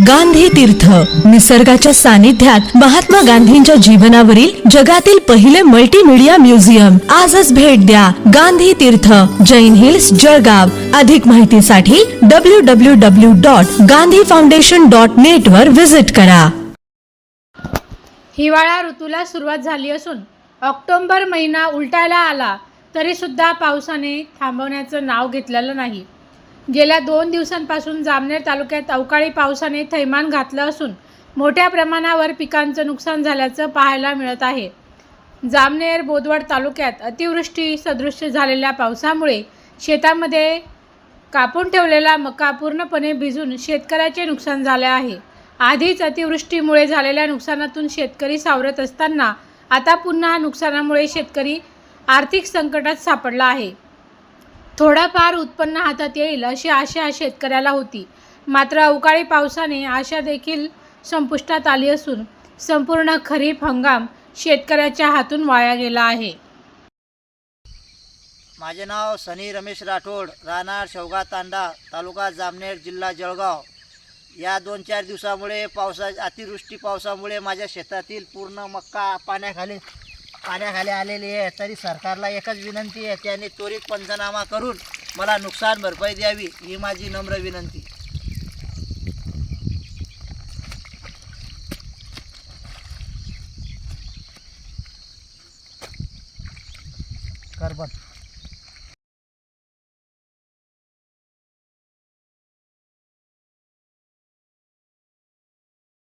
गांधी तीर्थ. निसर्गाच्या सानिध्यात महात्मा गांधींच्या जीवनावरील जगातील पहिले मल्टीमीडिया म्युझियम आजच भेट द्या गांधी तीर्थ. जैन हिल्स जळगाव. अधिक माहितीसाठी W W W dot Gandhi foundation dot net वर व्हिजिट करा. हिवाळा ऋतूला सुरुवात झाली असून ऑक्टोबर महिना उलटायला आला तरीसुद्धा पावसाने थांबवण्याचं नाव घेतलेलं नाही. गेल्या दोन दिवसांपासून जामनेर तालुक्यात अवकाळी पावसाने थैमान घातलं असून मोठ्या प्रमाणावर पिकांचं नुकसान झाल्याचं पाहायला मिळत आहे. जामनेर बोदवड तालुक्यात अतिवृष्टी सदृश्य झालेल्या पावसामुळे शेतामध्ये कापून ठेवलेला मका पूर्णपणे भिजून शेतकऱ्याचे नुकसान झाले आहे. आधीच अतिवृष्टीमुळे झालेल्या नुकसानातून शेतकरी सावरत असताना आता पुन्हा नुकसानामुळे शेतकरी आर्थिक संकटात सापडला आहे. थोडाफार उत्पन्न हातात येईल अशी आशा शेतकऱ्याला होती. मात्र अवकाळी पावसाने आशा देखील संपुष्टात आली असून संपूर्ण खरीप हंगाम शेतकऱ्याच्या हातून वाया गेला आहे. माझे नाव सनी रमेश राठोड राहणार शेवगा तांडा तालुका जामनेर जिल्हा जळगाव. या दोन चार दिवसामुळे पावसा अतिवृष्टी पावसामुळे माझ्या शेतातील पूर्ण मक्का पाण्याखाली पाण्याखाली आलेली आहे तरी सरकारला एकच विनंती आहे त्याने त्वरित पंचनामा करून मला नुकसान भरपाई द्यावी ही माझी नम्र विनंती. करबत